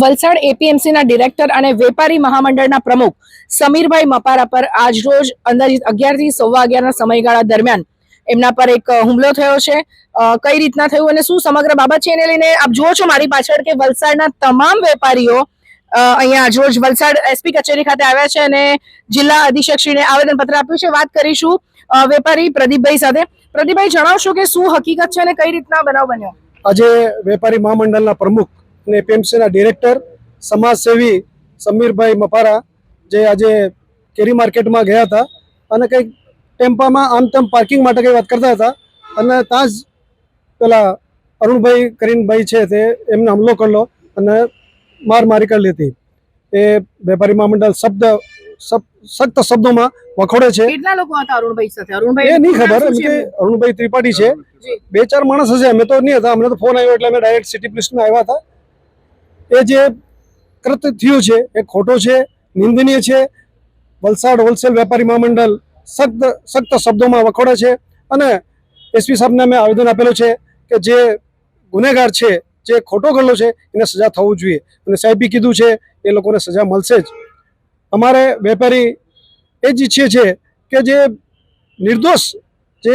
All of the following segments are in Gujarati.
વલસાડ એપીએમસીના ડિરેક્ટર અને વેપારી મહામંડળના પ્રમુખ સમીરભાઈ મપારા પર આજરોજ અંદાજિત અગિયારથી સવા અગિયારના સમયગાળા દરમિયાન એમના પર એક હુમલો થયો છે. કઈ રીતના થયું અને શું સમગ્ર બાબત છે એને લઈને આપ જુઓ છો મારી પાછળ કે વલસાડના તમામ વેપારીઓ અહીંયા આજરોજ વલસાડ એસપી કચેરી ખાતે આવ્યા છે અને જિલ્લા અધિક્ષકશ્રીને આવેદનપત્ર આપ્યું છે. વાત કરીશું વેપારી પ્રદીપભાઈ સાથે. પ્રદીપભાઈ, જણાવશો કે શું હકીકત છે અને કઈ રીતના બનાવ બન્યો? આજે વેપારી મહામંડળના પ્રમુખ અને એપીએમસીના ડિરેક્ટર સમાજસેવી સમીરભાઈ મપારા જે આજે કેરી માર્કેટમાં ગયા હતા અને કંઈક ટેમ્પામાં આમ તેમ પાર્કિંગ માટે કંઈ વાત કરતા હતા. અને ત્યાં જ પેલા અરુણભાઈ કરીનભાઈ છે તે એમને હુમલો કરલો અને માર મારી કરી લીધી. એ વેપારી મહામંડળ શબ્દ શબ- સખ્ત શબ્દોમાં વખોડે છે. કેટલા લોકો હતા અરુણભાઈ સાથે? અરુણભાઈ એ નહીં ખબર એમ કે અરુણભાઈ ત્રિપાઠી છે. બે ચાર માણસ હશે અમે તો નહીં હતા અમને તો ફોન આવ્યો એટલે અમે ડાયરેક્ટ સિટી પોલીસમાં આવ્યા હતા. એ જે કૃત થયું છે, એ ખોટો છે, નિંદનીય છે. વલસાડ હોલસેલ વેપારી મહામંડળ સખ્ત સખ્ત શબ્દોમાં વખોડે છે અને એસપી સાહેબને મેં આવેદન આપેલું છે કે જે ગુનેગાર છે, જે ખોટો ગયેલો છે, એને સજા થવું જોઈએ. અને સાહેબે કીધું છે, એ લોકોને સજા મળશે જ. અમારે વેપારી એ જ ઈચ્છીએ છીએ કે જે નિર્દોષ, જે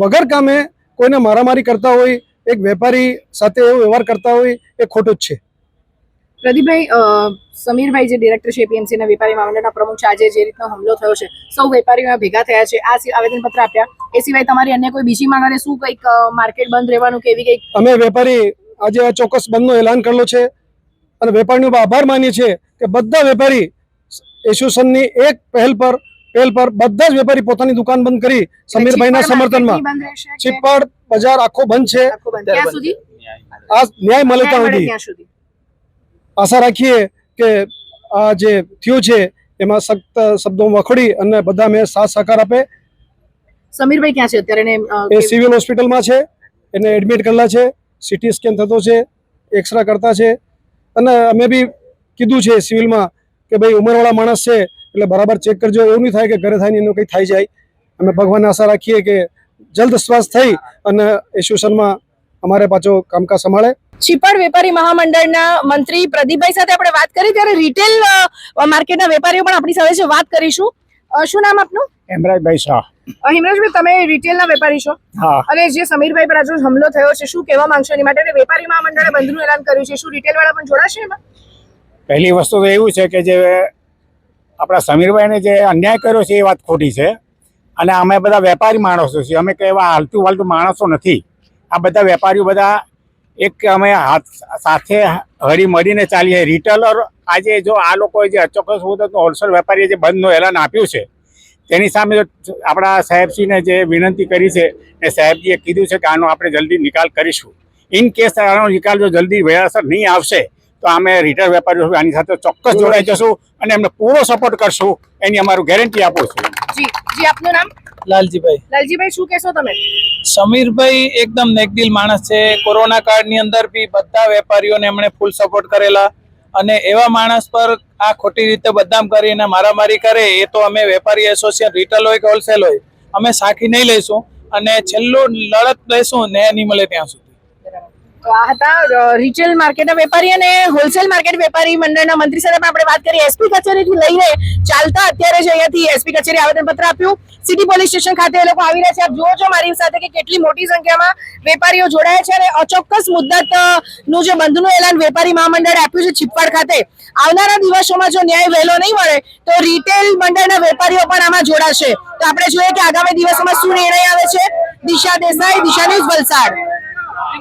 વગર કામે કોઈને મારામારી કરતા હોય, એક વેપારી સાથે એવો વ્યવહાર કરતા હોય, એ ખોટું જ છે. પ્રદીપભાઈ સમીરભાઈ જે ડિરેક્ટર છે એપીએમસી ના વેપારી મહામંડળના પ્રમુખ છે આજે જે રીતનો હુમલો થયો છે સૌ વેપારીઓ ભેગા થયા છે. આ આવેદનપત્ર આપ્યા. એ સિવાય તમારી અન્ય કોઈ બીજી માંગ અને શું કંઈક માર્કેટ બંધ રહેવાનું કે એવી કંઈક? અમે વેપારી આજે આ ચોક્કસ બંધનો એલાન કરેલો છે અને વેપારીનો આભાર માનીએ છીએ કે બધા વેપારી એસોસિએશનની એક પહેલ પર પહેલ પર બધા જ વેપારી પોતાની દુકાન બંધ કરી સમીરભાઈના સમર્થનમાં. ચીપડ બજાર આખો બંધ છે. આ ન્યાય મળે ક્યાં ત્યાં મળે સુધી. ત્યાં સુધી. આશા રાખીએ કે આ જે થયું છે એમાં સખ્ત શબ્દો વખોડી અને બધા મેં સાથ સહકાર આપે. સમીરભાઈ ક્યાં છે અત્યારે એ સિવિલ હોસ્પિટલમાં છે એને એડમિટ કરેલા છે સિટી સ્કેન થતો છે એક્સરે કરતા છે. અને અમે બી કીધું છે સિવિલમાં કે ભાઈ ઉંમરવાળા માણસ છે એટલે બરાબર ચેક કરજો એવું નહીં થાય કે ઘરે થાય ને એનું કંઈ થઈ જાય. અમે ભગવાનને આશા રાખીએ કે જલ્દ સ્વાસ્થ્ય થઈ અને એસોસિએશનમાં અમારે પાછો કામકાજ સંભાળે. ચિપ્પડ વેપારી મહામંડળના મંત્રી પ્રદીપભાઈ સાથે આપણે વાત કરી. ત્યારે રિટેલ માર્કેટના વેપારીઓ પણ આપણી સાથે છે. વાત કરીશું. શું નામ આપનું? હેમરાજભાઈ શાહ. હિમરાજભાઈ તમે રિટેલના વેપારી છો. હા. અને જે સમીરભાઈ પર આજે હુમલો થયો છે શું કહેવા માંગશો એની માટે? વેપારી મહામંડળે બંધનું એલાન કર્યું છે. શું રિટેલ વાળા પણ જોડાશે એમાં? પહેલી વસ્તુ તો એવું છે કે જે આપણા સમીરભાઈને જે અન્યાય કર્યો છે એ વાત ખોટી છે. અને અમે બધા વેપારી માણસો છીએ. અમે કઈ એવા હાલતું વાલતું માણસો નથી. આ બધા વેપારીઓ બધા એક અમે હાથ સાથે હળી મળીને ચાલીએ. રિટેલર આજે જો આ લોકોએ જે અચોક્કસ મુદતનો હોલસેલ વેપારીએ જે બંધનું એલાન આપ્યું છે, તેની સામે આપણા સાહેબશ્રીને જે વિનંતી કરી છે એ સાહેબજીએ કીધું છે કે આનો આપણે જલ્દી નિકાલ કરીશું. ઇન કેસ આનો નિકાલ જો જલ્દી વેળાસર નહીં આવશે, તો અમે રિટેલ વેપારીઓ આની સાથે ચોક્કસ જોડાઈ જશું અને એમને પૂરો સપોર્ટ કરશું. એની અમારું ગેરંટી આપું છું. જી જી, આપનું નામ? લાલજીભાઈ. લાલજીભાઈ શું કહેશો તમે? સમીરભાઈ એકદમ નેકદિલ માણસ છે. કોરોના કાળની અંદર બી બધા વેપારીઓને એમણે ફૂલ સપોર્ટ કરેલા. અને એવા માણસ પર આ ખોટી રીતે બદનામ કરીને મારામારી કરે એ તો અમે વેપારી એસોસિએશન રિટેલ હોય કે હોલસેલ હોય અમે સાખી નહીં લઈશું. અને છેલ્લું લડત લઈશું ને નહીં મળે ત્યાં સુધી. હતા રિટેલ માર્કેટના વેપારી અને હોલસેલ માર્કેટ વેપારી મંડળના મંત્રી સાથે પણ આપણે વાત કરી. એસપી કચેરીથી લઈને ચાલતા અત્યારે જ અહીંયાથી એસપી કચેરી આવેદનપત્ર આપ્યું. સિટી પોલીસ સ્ટેશન ખાતે એ લોકો આવી રહ્યા છે. આપ જુઓ છો મારી સાથે કે કેટલી મોટી સંખ્યામાં વેપારીઓ જોડાયા છે અને અચોક્કસ મુદ્દતનું જે બંધનું એલાન વેપારી મહામંડળે આપ્યું છે ચિપ્પાડ ખાતે. આવનારા દિવસોમાં જો ન્યાય વહેલો નહીં મળે, તો રિટેલ મંડળના વેપારીઓ પણ આમાં જોડાશે. તો આપણે જોઈએ કે આગામી દિવસોમાં શું નિર્ણય આવે છે? Disha Desai, Disha news Valsad.